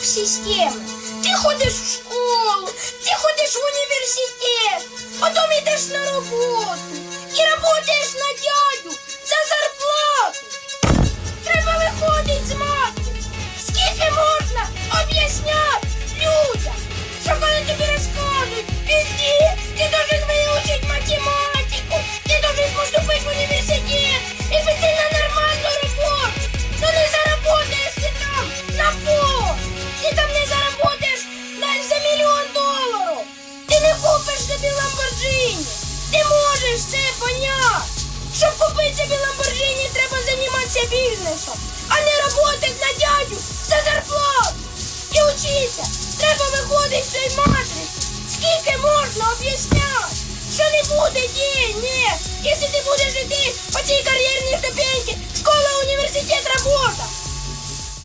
урок системи. Ти ходиш в школу, ти ходиш в університет, потім йдеш на роботу і працюєш на дядю, собі ламборджині. Ти можеш це поняти. Щоб купити собі ламборджині, треба займатися бізнесом, а не роботи на дядю за зарплату. І учися, треба виходити з цієї матриці. Скільки можна об'ясняти, що не буде ні, ні. Якщо ти будеш